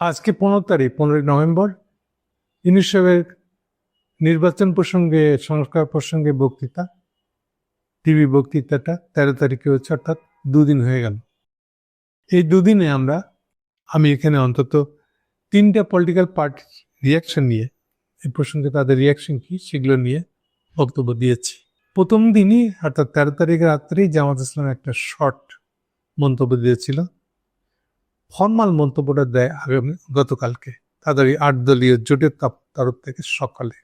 আজকে পনেরো তারিখ, পনেরোই নভেম্বর। ইউনিসেফের নির্বাচন প্রসঙ্গে, সংস্কার প্রসঙ্গে বক্তৃতা, টিভি বক্তৃতাটা তেরো তারিখে হচ্ছে অর্থাৎ দুদিন হয়ে গেল। এই দুদিনে আমরা, আমি এখানে অন্তত তিনটা পলিটিক্যাল পার্টি রিয়াকশন নিয়ে, এই প্রসঙ্গে তাদের রিয়াকশন কি সেগুলো নিয়ে বক্তব্য দিয়েছি। প্রথম দিনই, অর্থাৎ তেরো তারিখ রাত্রেই জামাত ইসলাম একটা শর্ট মন্তব্য দিয়েছিল। ফর্মাল মন্তব্যটা দেয় আগামী গতকালকে। তাদের এই আট দলীয় জোটের তরফ থেকে সকালে।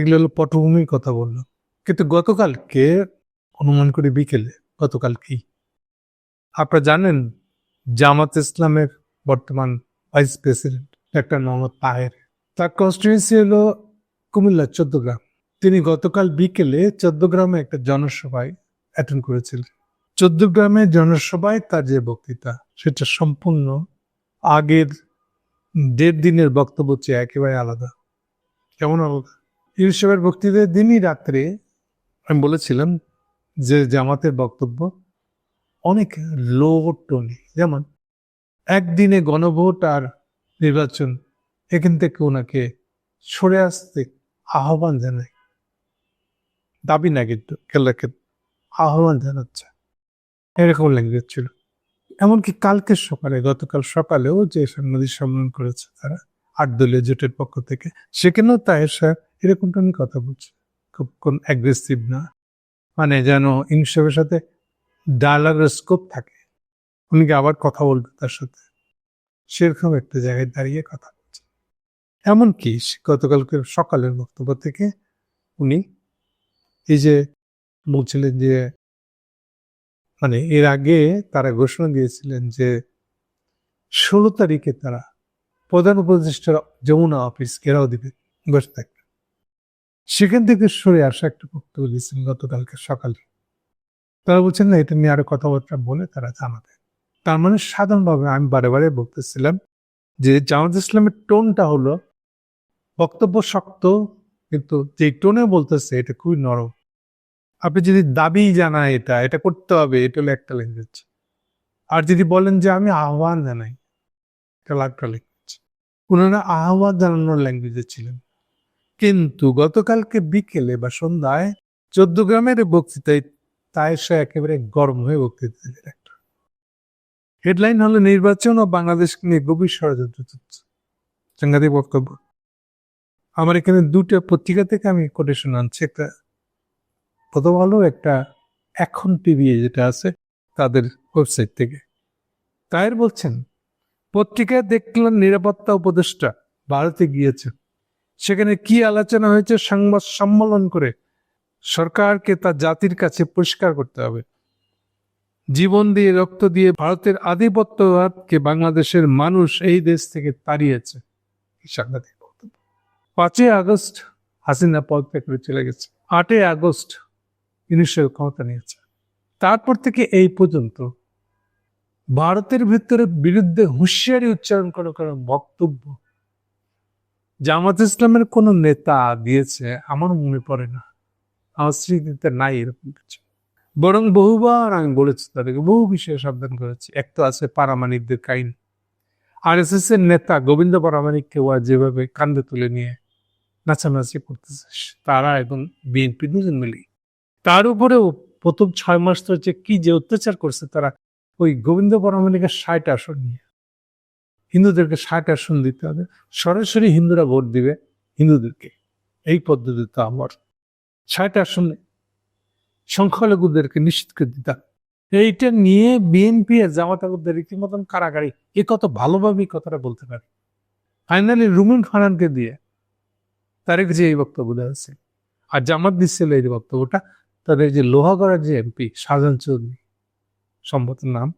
এগুলো হলো পটভূমির কথা বলল। কিন্তু গতকালকে অনুমান করে বিকেলে, গতকালকেই। আপনারা জানেন, জামাত ইসলামের বর্তমান vice president doctor Mohammad Taher. তার কনস্টিটিউন্সি হলো কুমিল্লা চোদ্দগ্রাম। তিনি গতকাল বিকেলে চোদ্দগ্রামে একটা জনসভায় অ্যাটেন্ড করেছিলেন। চোদ্দগ্রামের জনসভায় তার যে বক্তৃতা, সেটা সম্পূর্ণ আগের দেড় দিনের বক্তব্য চেয়ে একেবারে আলাদা। কেমন আলাদা? ইউসুফের বক্তৃতার দিনই রাত্রে আমি বলেছিলাম যে জামাতের বক্তব্য অনেক লো টোনে যেমন, একদিনে গণভোট আর নির্বাচন, এখান থেকে ওনাকে সরে আসতে আহ্বান জানায়। দাবি না কিন্তু কেলাকে আহ্বান জানাচ্ছে। এরকম ল্যাঙ্গুয়েজ ছিল। এমনকি কালকে সকালে, গতকাল সকালেও যে সাংবাদিক সম্মেলন করেছে তারা, আট দলীয় জোটের পক্ষ থেকে, সেখানেও তাহের সাহেব এরকম আমি কথা বলছে। খুব কোন অ্যাগ্রেসিভ না। মানে যেন ইনসাফের সাথে ডায়ালগের স্কোপ থাকে। উনি কি আবার কথা বলবে তার সাথে? সেরকম একটা জায়গায় দাঁড়িয়ে কথা বলছে। এমনকি গতকালকে সকালের বক্তব্য থেকে উনি এই যে বলছিলেন যে মানে এর আগে তারা ঘোষণা দিয়েছিলেন যে ষোলো তারিখে তারা প্রধান উপদেষ্টার যমুনা অফিস ঘেরাও দিবে, বসে থাকবে। সেখান থেকে সরে আসা একটা বক্তব্য দিয়েছেন গতকালকে সকালে। তারা বলছেন, না, এটা নিয়ে আরও কথাবার্তা বলে তারা জানাবে। তার মানে সাধারণভাবে আমি বারে বারে বলতেছিলাম যে জামাত ইসলামের টোনটা হলো বক্তব্য শক্ত, কিন্তু যে টোনে বলতেছে, এটা খুবই নরম। আপনি যদি দাবি জানায় এটা এটা করতে হবে, এটা হলো একটা ল্যাঙ্গুয়েজ আর যদি বলেন যে আমি আহ্বান জানাই, এটা একটা ল্যাঙ্গুয়েজ ওনারা আহ্বান জানানোর ল্যাঙ্গুয়েজে ছিলেন। কিন্তু গতকালকে বিকেলে বা সন্ধ্যায় চোদ্দ গ্রামের বক্তৃতায় তাই সে একেবারে গরম হয়ে বক্তৃতা দিলেন একটা। হেডলাইন হলো, নির্বাচন ও বাংলাদেশকে নিয়ে গভীর ষড়যন্ত্র চলছে। সাংঘাতিক বক্তব্য। আমার এখানে দুটো পত্রিকা থেকে আমি কোটেশন আনছি। একটা প্রথম আলো একটা এখন টিভি যেটা আছে তাদের ওয়েবসাইট থেকে। তায়ের বলছেন, পত্রিকায় দেখলাম নিরাপত্তা উপদেষ্টা ভারতে গিয়েছে। সেখানে কি আলোচনা হয়েছে সংবাদ সম্মেলন করে সরকারকে তার জাতির কাছে পরিষ্কার করতে হবে। জীবন দিয়ে রক্ত দিয়ে ভারতের আধিপত্যবাদকে বাংলাদেশের মানুষ এই দেশ থেকে তাড়িয়েছে। সাংঘাতিক বক্তব্য। পাঁচই আগস্ট হাসিনা পদ করে চলে গেছে। আটই আগস্ট ইউনিশেফ ক্ষমতা নিয়েছে। তারপর থেকে এই পর্যন্ত ভারতের ভিতরে বিরুদ্ধে হুঁশিয়ারি উচ্চারণ করার কোনো বক্তব্য জামাত ইসলামের কোন নেতা দিয়েছে আমার মনে পড়ে না। আমার স্মৃতিতে নাই এরকম কিছু। বরং বহুবার আমি বলেছি তাদেরকে, বহু বিষয়ে সাবধান করেছি। এক তো আছে পারামানিকদের কাহিনী। আর এস এস এর নেতা গোবিন্দ পারামানিককে ওয়া যেভাবে কান্দে তুলে নিয়ে নাচানাচি করতেছে, তারা এবং বিএনপি দুজন মিলেই। তার উপরেও প্রথম ছয় মাস তো যে কি যে অত্যাচার করছে তারা, ওই গোবিন্দ পরমাণিকের ষাট আসন নিয়ে। হিন্দুদেরকে ষাট আসন দিতে হবে। সরাসরি হিন্দুরা ভোট দিবে হিন্দুদেরকে। এই পদ্ধতি তো আমার ষাট আসনে সংখ্যালঘুদেরকে নিশ্চিত করে দিতাম এইটা নিয়ে বিএনপি আর জামাতাবুদের রীতিমতন কারাগারি এ কত ভালোভাবেই কথাটা বলতে পারে। ফাইনালি রুমিন ফারানকে দিয়ে তারেক যে এই বক্তব্য দেওয়া হচ্ছে আর জামাত দিচ্ছিল এই বক্তব্যটা। তাদের যে লোহাগড়ার যে এমপি শাহজাহান চৌধুরী, সম্ভবত নাম,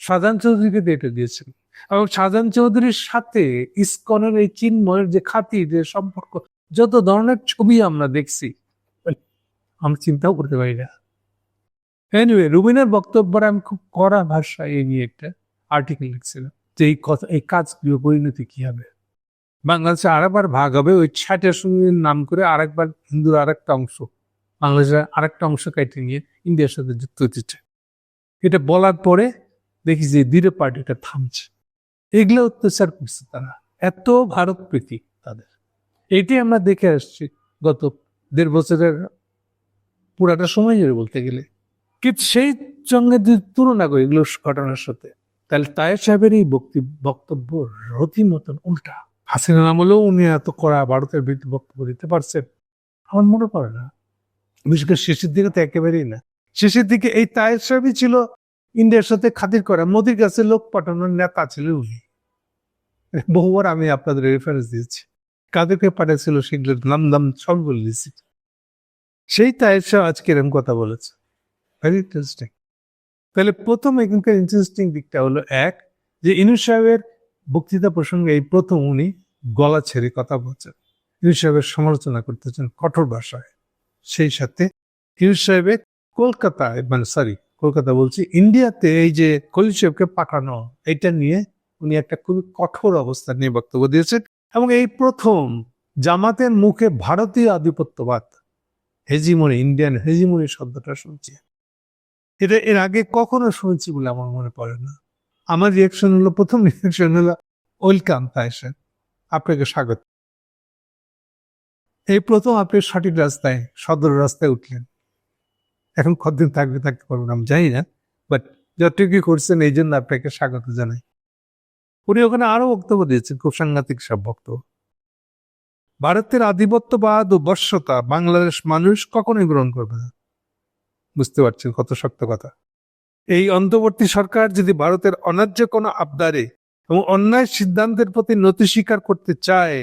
শাহজাহান চৌধুরীকে এটা দিয়েছেন। এবং শাহজাহান চৌধুরীর সাথে ইস্কনের এই চিন্ময়ের যে খাতি, যে সম্পর্ক, যত ধরনের ছবি আমরা দেখছি, আমরা চিন্তাও করতে পারি না। এনিওয়ে রুবিনের বক্তব্যটা আমি খুব কড়া ভাষায় এই নিয়ে একটা আর্টিকেল লিখছিলাম, যে এই কথা, এই কাজগুলো পরিণতি কি হবে। বাংলাদেশে আরেকবার ভাগ হবে, ওই ষাটের সঙ্গে নাম করে আরেকবার হিন্দুর আরেকটা অংশ বাংলাদেশের আরেকটা অংশ কেটে নিয়ে ইন্ডিয়ার সাথে যুক্ত হতে এটা বলার পরে দেখি যে দৃঢ় পার্টিটা থামছে। এগুলো অত্যাচার করছে তারা। এত ভারত প্রীতি তাদের। এটি আমরা দেখে আসছি গত দেড় বছরের পুরাটা সময় জুড়ে বলতে গেলে। কিন্তু সেই সঙ্গে যদি তুলনা করি এগুলো ঘটনার সাথে, তাহলে তায়ের সাহেবের এই বক্তব্য রতি মতন উল্টা। হাসিনা আমলেও উনি এত করা ভারতের বিরুদ্ধে বক্তব্য দিতে পারছেন। আমার মনে পড়ে না। বিশেষ করে শেষের দিকে তো একেবারেই না। শেষের দিকে এই তায়ের সাহেবই ছিল ইন্ডিয়ার সাথে খাতির করা। মোদির কাছে লোক পাঠানোর নেতা ছিল উনি। বহুবার আমি আপনাদের রেফারেন্স দিয়েছি। কাদেরকে পাঠিয়েছিল সেগুলোর নাম দাম সব বলে দিয়েছি। সেই তায়ের সাহেব আজকে এরকম কথা বলেছে। ভেরি ইন্টারেস্টিং তাহলে প্রথম এখানকার ইন্টারেস্টিং দিকটা হলো এক, যে ইনু সাহেবের বক্তৃতা প্রসঙ্গে এই প্রথম উনি গলা ছেড়ে কথা বলছেন। ইনু সাহেবের সমালোচনা করতেছেন কঠোর ভাষায়। সেই সাথে ইনু সাহেবের কলকাতায় মানে সরি কলকাতা বলছি, ইন্ডিয়াতে এই যে কলি সাহেবকে পাঠানো এটা নিয়ে উনি একটা খুবই কঠোর অবস্থান নিয়ে বক্তব্য দিয়েছেন এবং এই প্রথম জামাতের মুখে ভারতীয় আধিপত্যবাদ, হেজিমনি, ইন্ডিয়ান হেজিমনি শব্দটা শুনছি। এটা এর আগে কখনো শুনছি বলে আমার মনে পড়ে না। আমার রিয়াকশন হলো, প্রথম রিয়াকশন হলো, ওয়েলকাম তাইসেন আপনাকে স্বাগত। এই প্রথম আপনি সঠিক রাস্তায়, সদর রাস্তায় উঠলেন। এখন কতদিন থাকবে থাকতে পারবেন আমি জানি না বাট যতটুকু করছেন এই জন্য আপনাকে স্বাগত জানাই। উনি ওখানে আরও বক্তব্য দিয়েছেন, খুব সাংঘাতিক সব বক্তব্য। ভারতের আধিপত্যবাদ ও বর্ষতা বাংলাদেশ মানুষ কখনোই গ্রহণ করবে না। বুঝতে পারছেন কত শক্ত কথা। এই অন্তর্বর্তী সরকার যদি ভারতের অন্যায্য কোনো আবদারে এবং অন্যায় সিদ্ধান্তের প্রতি নতি স্বীকার করতে চায়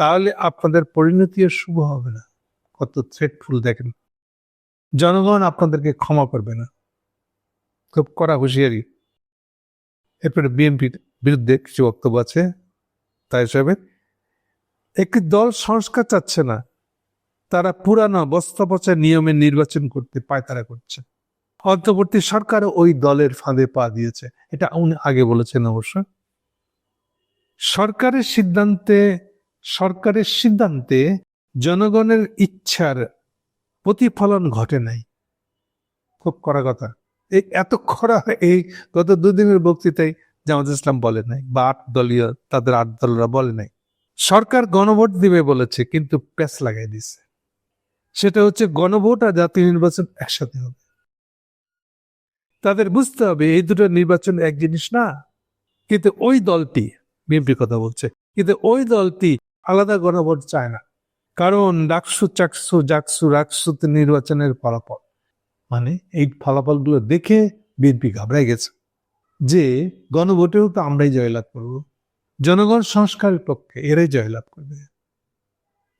তাহলে আপনাদের পরিণতিও শুভ হবে না। কত থ্রেটফুল দেখেন। জনগণ আপনাদেরকে ক্ষমা করবে না। খুব কড়া হুঁশিয়ারি। এরপরে বিএনপির বিরুদ্ধে কিছু বক্তব্য আছে। তাই হিসাবে একটি দল সংস্কার চাচ্ছে না। তারা পুরানো বস্তা পচা নিয়মে নির্বাচন করতে পায়তারা করছে। অন্তর্বর্তী সরকার ওই দলের ফাঁদে পা দিয়েছে। এটা উনি আগে বলেছেন অবশ্য। সরকারের সিদ্ধান্তে সরকারের সিদ্ধান্তে জনগণের ইচ্ছার প্রতিফলন ঘটে নাই। খুব কড়া কথা। এই এত কড়া এই গত দুদিনের বক্তৃতায় জামাত ইসলাম বলে নাই বা আট দলীয় তাদের আট দলরা বলে নাই। সরকার গণভোট দিবে বলেছে কিন্তু প্যাস লাগাই দিছে। সেটা হচ্ছে গণভোট আর জাতীয় নির্বাচন একসাথে হবে। তাদের বুঝতে হবে এই দুটো নির্বাচন এক জিনিস না, কিন্তু ওই দলটি বিএনপির কথা বলছে, কিন্তু ওই দলটি আলাদা গণভোট চায় না। কারণ ডাকসু, চাকসু, জাকসু, রাকসু নির্বাচনের ফলাফল। মানে এই ফলাফলগুলো দেখে বিএনপি ঘাবড়াই গেছে। যে গণভোটেও তো আমরাই জয়লাভ করব। জনগণ সংস্কারের পক্ষে এরাই জয়লাভ করবে।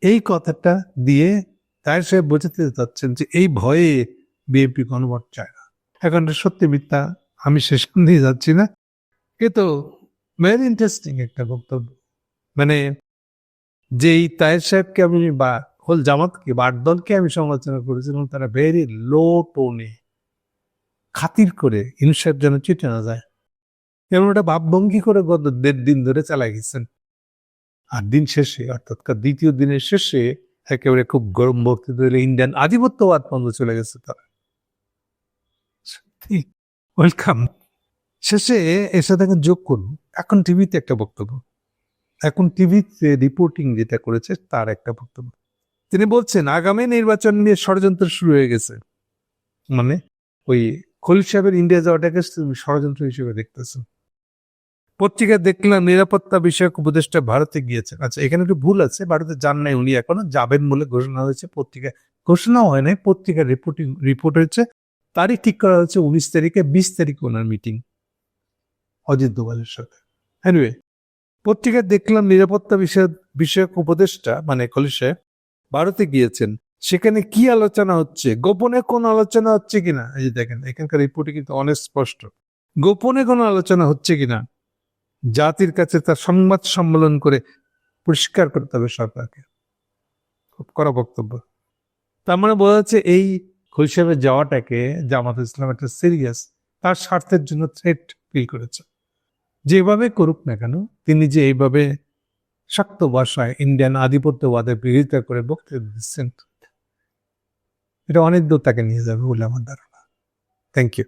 এই কথাটা দিয়ে তাই সাহেব বোঝাতে চাচ্ছেন যে এই ভয়ে বিএনপি গণভোট চায় না। এখন সত্যি মিথ্যা, আমি শেষ দিয়ে যাচ্ছি না। কিন্তু ভেরি ইন্টারেস্টিং একটা বক্তব্য। মানে যেই তায়ের সাহেবকে আমি বা হোল জামাতকে বা দলকে আমি সমালোচনা করেছিলাম, তারা ভেরি লো টোনে খাতির করে ইনু সাহেব যেন চিটে না যায় এমন একটা ভাবভঙ্গি করে গত দেড় দিন ধরে চালাই গেছেন। আর দিন শেষে, অর্থাৎ দ্বিতীয় দিনের শেষে একেবারে খুব গরম বক্তৃতা দিলে ইন্ডিয়ান আধিপত্যবাদ বন্ধ চলে গেছে তারা। ওয়েলকাম শেষে এর সাথে যোগ করুন। এখন টিভিতে একটা বক্তব্য। এখন টিভিতে রিপোর্টিং যেটা করেছে, তার একটা বক্তব্য। তিনি বলছেন, আগামী নির্বাচন নিয়ে ষড়যন্ত্র শুরু হয়ে গেছে। মানে ওই খলিল সাহেবের ইন্ডিয়া যাওয়াটাকে ষড়যন্ত্র হিসেবে দেখতেছেন পত্রিকায় দেখলাম, নিরাপত্তা বিষয়ক উপদেষ্টা ভারতে গিয়েছেন। আচ্ছা এখানে একটু ভুল আছে, ভারতে যান নাই উনি এখনও, যাবেন বলে ঘোষণা হয়েছে পত্রিকায় ঘোষণাও হয় নাই, পত্রিকার রিপোর্টিং রিপোর্ট হয়েছে। তারিখ ঠিক করা হয়েছে উনিশ তারিখে, বিশ তারিখে ওনার মিটিং অজিত দোভালের সাথে। এনিওয়ে পত্রিকায় দেখলাম নিরাপত্তা বিষয়ক বিষয়ক উপদেষ্টা মানে সাহেব ভারতে গিয়েছেন। সেখানে কি আলোচনা হচ্ছে? গোপনে কোন আলোচনা হচ্ছে কিনা? এই যে দেখেন, এখানকার রিপোর্টে কিন্তু অনেক স্পষ্ট। গোপনে কোনো আলোচনা হচ্ছে কিনা? জাতির কাছে তার সংবাদ সম্মেলন করে পরিষ্কার করতে হবে সরকারকে। খুব করা বক্তব্য। তার মানে বোঝা যাচ্ছে এই খৈশাবে যাওয়াটাকে জামাত ইসলাম একটা সিরিয়াস তার স্বার্থের জন্য থ্রেট ফিল করেছে। যেভাবে করুক না কেন, তিনি যে এইভাবে শক্ত ভাষায় ইন্ডিয়ান আধিপত্যবাদের বিরোধিতা করে বক্তৃতা দিচ্ছেন, এটা অনেক দূর তাকে নিয়ে যাবে বলে আমার ধারণা। Thank you